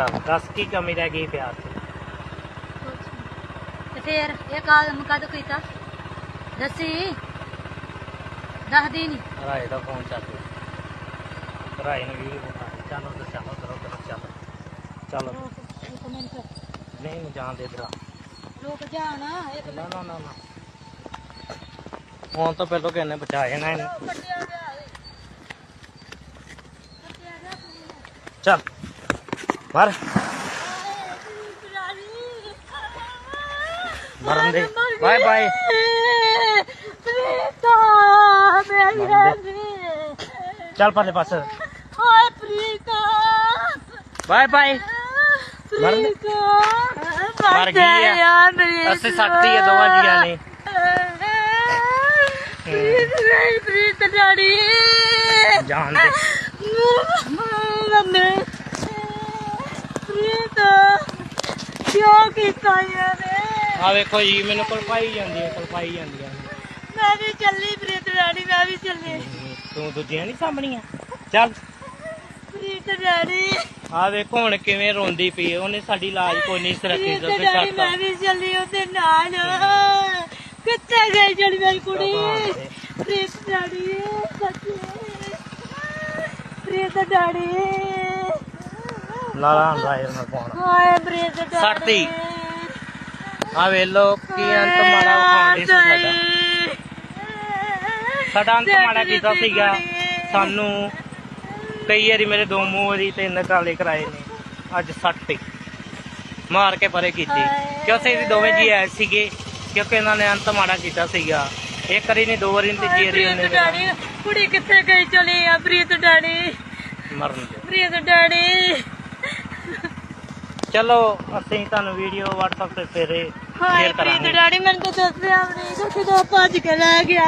ਚੱਲ ਦੱਸ ਕੀ ਕਮੀ ਰਹਿ ਗਈ ਪਿਆਰ ਤੇ ਫੇਰ ਇਹ ਕਾਲਮ ਕਦ ਕੀਤਾ? ਦੱਸੀ। ਦੱਸਦੀ ਨਹੀਂ ਰਾਏ ਦਾ ਫੋਨ ਚੱਲ ਰਿਹਾ ਰਾਏ ਨੂੰ ਵੀ ਬੁਖਾਰ ਚੱਲ ਉਧਰ ਚੱਲ ਉਧਰ ਉਧਰ ਚੱਲ। ਚੱਲ। ਇੱਕ ਮਿੰਟ। ਨਹੀਂ ਨੂੰ ਜਾਣ ਦੇ ਇਧਰ ਰੁਕ ਜਾ ਨਾ ਇੱਕ ਨਾ ਨਾ ਨਾ ਨਾ। ਫੋਨ ਤੋਂ ਪਹਿਲਾਂ ਕਿੰਨੇ ਬਚਾਏ ਨਾ ਇਹਨੂੰ। ਕੱਟਿਆ ਗਿਆ ਏ। ਕੱਟਿਆ ਗਿਆ। ਚੱਲ। ਮਰ। ਮਰਨ ਦੇ। Bye bye. ਪ੍ਰੀਤਾ ਮੇਰੀ ਹੈਨੀ ਚੱਲ ਪਰਲੇ ਪਾਸੇ। ਹਾਏ ਪ੍ਰੀਤਾ ਬਾਏ ਬਾਏ। ਮਰਨ ਦੇ। ਮਰ ਗਈ। ਯਾਰ ਅਸੀਂ ਸੱਟਤੀ ਆ ਦੋਵਾਂ ਜੀਆਂ ਨੇ। ਪ੍ਰੀਤ ਨਹੀਂ ਪ੍ਰੀਤ ਡਾੜੀ ਜਾਣ ਦੇ ਮੰਮੀ ਪ੍ਰੀਤ ਕਿਉਂ ਕੀਤਾ ਯਾਰ ਆ ਵੇਖੋ ਜੀ ਮੈਨੂੰ ਕੁਲਪਾਈ ਜਾਂਦੀ ਹੈ ਕੁਲਪਾਈ ਜਾਂਦੀ ਹੈ। ਮੈਂ ਵੀ ਚੱਲੀ ਪ੍ਰੀਤ ਡਾੜੀ ਮੈਂ ਵੀ ਚੱਲੀ। ਤੂੰ ਦੂਜੀਆਂ ਨਹੀਂ ਸਾਂਭਣੀਆਂ? ਚੱਲ। ਪ੍ਰੀਤ ਡਾੜੀ ਆ ਵੇਖੋ ਹੁਣ ਕਿਵੇਂ ਰੋਂਦੀ ਪਈ ਹੈ। ਉਹਨੇ ਸਾਡੀ ਲਾਜ ਕੋਈ ਨਹੀਂ ਸਰਕੀ ਪ੍ਰੀਤ ਤੇ ਡਾੜੀ ਛੱਡਤਾ ਮੈਂ ਵੀ ਚੱਲੀ ਉਹਦੇ ਨਾਲ। ਕਿੱਥੇ ਗਈ ਜਿਹੜੀ ਮੇਰੀ ਕੁੜੀ? ਪ੍ਰੀਤ ਡਾੜੀ ਸੱਚੀ। ਪ੍ਰੀਤ ਡਾੜੀ ਲਾਲਾ ਰਾਏ ਨਾਲ ਪਾਉਣਾ ਹਾਏ ਪ੍ਰੀਤ ਡਾੜੀ ਸੱਟਤੀ। ਆ ਵੇਲੋ ਕੀ ਅੰਤ ਮਾੜਾ ਵਿਖਾਉਂਦੇ ਸੀ ਸਾਡਾ। ਸਾਡਾ ਅੰਤ ਮਾੜਾ ਕੀਤਾ ਸੀਗਾ। ਸਾਨੂੰ ਕਈ ਵਾਰੀ ਮੇਰੇ ਦੋ ਮੂੰਹ ਵਾਰੀ ਤਿੰਨ ਕਾਲੇ ਕਰਾਏ ਨੇ। ਅੱਜ ਸੱਟ ਮਾਰ ਕੇ ਪਰੇ ਕੀਤੀ। ਕਿਉਂਕਿ ਅਸੀਂ ਦੋਵੇਂ ਜੀ ਆਏ ਸੀਗੇ? ਕਿਉਂਕਿ ਇਹਨਾਂ ਨੇ ਅੰਤ ਮਾੜਾ ਕੀਤਾ ਸੀਗਾ। ਇੱਕ ਵਾਰੀ ਨਹੀਂ ਦੋ ਵਾਰੀ ਨਹੀਂ ਤੀਜੀ ਵਾਰੀ ਉਹਨੇ ਕੁੜੀ ਕਿੱਥੇ ਗਈ ਚਲੀ ਆ? ਪ੍ਰੀਤ ਡੈਡੀ। ਮਰਨ ਦੇ ਪ੍ਰੀਤ ਡੈਡੀ। ਚਲੋ ਅਸੀਂ ਤੁਹਾਨੂੰ ਵੀਡੀਓ WhatsApp ਤੇ ਫੇਰੇ ਹਾਏ ਸ਼ੇਅਰ ਪ੍ਰੀਤ ਕਰਾਂਗੇ ਡੈਡੀ ਮੈਨੂੰ ਤਾਂ ਦੱਸਿਆ ਵੀ ਨਹੀਂ ਕਿਦੋਂ ਭੱਜ ਕੇ ਲੈ ਗਿਆ।